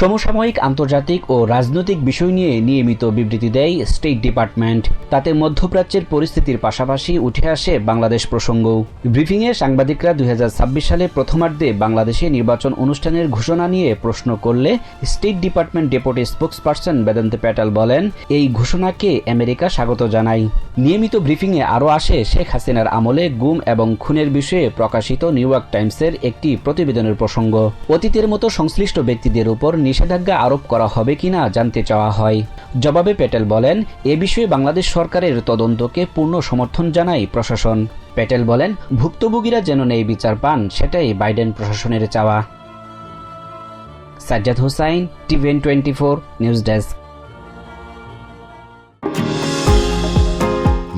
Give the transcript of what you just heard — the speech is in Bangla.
সমসাময়িক আন্তর্জাতিক ও রাজনৈতিক বিষয় নিয়ে নিয়মিত বিবৃতি দেয় স্টেট ডিপার্টমেন্ট। তাতে মধ্যপ্রাচ্যের পরিস্থিতির পাশাপাশি উঠে আসে বাংলাদেশ প্রসঙ্গ। ব্রিফিংয়ে সাংবাদিকরা দুই হাজার ছাব্বিশ সালে প্রথমার্ধে বাংলাদেশে নির্বাচন অনুষ্ঠানের ঘোষণা নিয়ে প্রশ্ন করলে State Department deputy spokesperson Vedant Patel বলেন, এই ঘোষণাকে আমেরিকা স্বাগত জানায়। নিয়মিত ব্রিফিংয়ে আরও আসে শেখ হাসিনার আমলে গুম এবং খুনের বিষয়ে প্রকাশিত নিউ ইয়র্ক টাইমসের একটি প্রতিবেদনের প্রসঙ্গ। অতীতের মতো সংশ্লিষ্ট ব্যক্তিদের উপর নিষেধাজ্ঞা আরোপ করা হবে কিনা জানতে চাওয়া হয়। জবাবে প্যাটেল বলেন, এ বিষয়ে বাংলাদেশ সরকারের তদন্তকে পূর্ণ সমর্থন জানায় প্রশাসন। প্যাটেল বলেন, ভুক্তভোগীরা যেন নেই বিচার পান, সেটাই বাইডেন প্রশাসনের চাওয়া। Sajjad Hossain TVN twenty four, news desk.